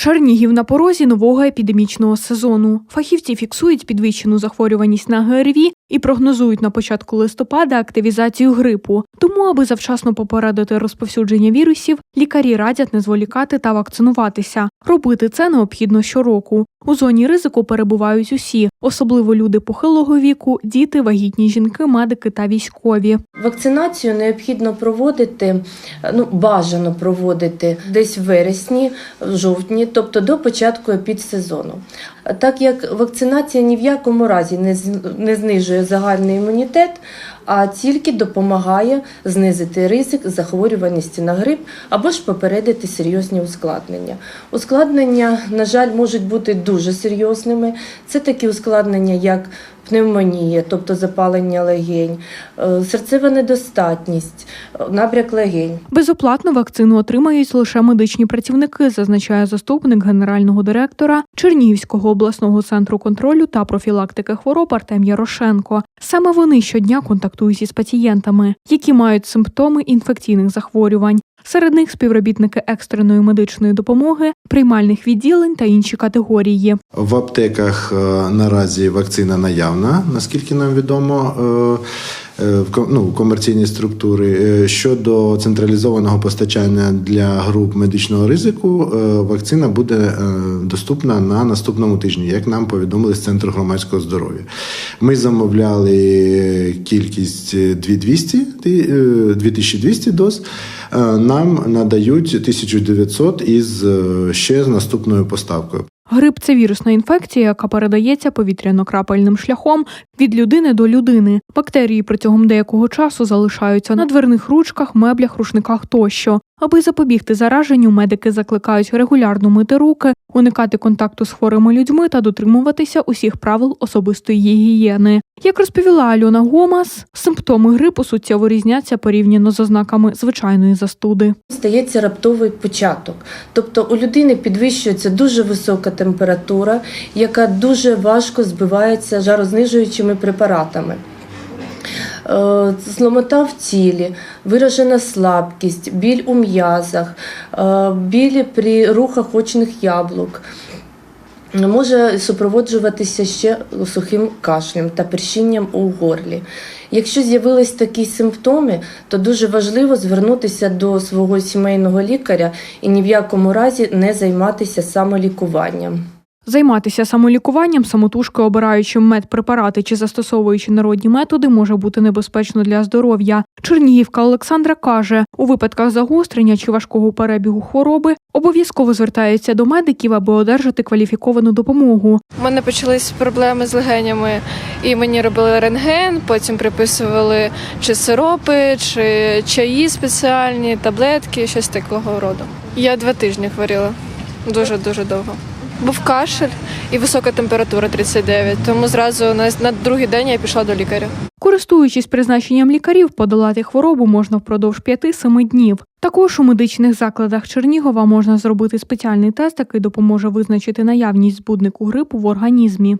Чернігів на порозі нового епідемічного сезону. Фахівці фіксують підвищену захворюваність на ГРВІ і прогнозують на початку листопада активізацію грипу. Тому, аби завчасно попередити розповсюдження вірусів, лікарі радять не зволікати та вакцинуватися. Робити це необхідно щороку. У зоні ризику перебувають усі, особливо люди похилого віку, діти, вагітні жінки, медики та військові. Вакцинацію необхідно проводити, ну бажано проводити десь в вересні, в жовтні, тобто до початку епідсезону. Так як вакцинація ні в якому разі не, знижує загальний імунітет, а тільки допомагає знизити ризик захворюваності на грип або ж попередити серйозні ускладнення. Ускладнення, на жаль, можуть бути дуже серйозними. Це такі ускладнення, як пневмонія, тобто запалення легень, е, серцева недостатність, е, набряк легень. Безоплатно вакцину отримають лише медичні працівники, зазначає заступник генерального директора Чернігівського обласного центру контролю та профілактики хвороб Артем Ярошенко. Саме вони щодня контактують із пацієнтами, які мають симптоми інфекційних захворювань. Серед них співробітники екстреної медичної допомоги, приймальних відділень та інші категорії. В аптеках е, наразі вакцина наявна, наскільки нам відомо. Е, в ну, комерційні структури Е, щодо централізованого постачання для груп медичного ризику, е, вакцина буде доступна на наступному тижні, як нам повідомили з центру громадського здоров'я. Ми замовляли кількість е, 2200, ти- е, 2200 доз. Нам надають 1900 із ще з наступною поставкою. Грип це вірусна інфекція, яка передається повітряно-крапельним шляхом від людини до людини. Бактерії протягом деякого часу залишаються на дверних ручках, меблях, рушниках тощо. Аби запобігти зараженню, медики закликають регулярно мити руки, уникати контакту з хворими людьми та дотримуватися усіх правил особистої гігієни. Як розповіла Альона Гомас, симптоми грипу суттєво різняться порівняно з ознаками звичайної застуди. Стається раптовий початок. Тобто у людини підвищується дуже висока температура, яка дуже важко збивається жарознижуючими препаратами. Е, Зломота в тілі, виражена слабкість, біль у м'язах, е, біль при рухах очних яблук. Може супроводжуватися ще сухим кашлем та першінням у горлі. Якщо з'явились такі симптоми, то дуже важливо звернутися до свого сімейного лікаря і ні в якому разі не займатися самолікуванням. Займатися самолікуванням, самотужки обираючи медпрепарати чи застосовуючи народні методи, може бути небезпечно для здоров'я. Чернігівка Олександра каже, у випадках загострення чи важкого перебігу хвороби обов'язково звертається до медиків, аби одержати кваліфіковану допомогу. У мене почались проблеми з легенями, і мені робили рентген, потім приписували чи сиропи, чи чаї спеціальні, таблетки, щось такого роду. Я два тижні хворіла дуже дуже довго. Був кашель і висока температура 39, тому зразу на, на другий день я пішла до лікаря. Користуючись призначенням лікарів, подолати хворобу можна впродовж 5-7 днів. Також у медичних закладах Чернігова можна зробити спеціальний тест, який допоможе визначити наявність збуднику грипу в організмі.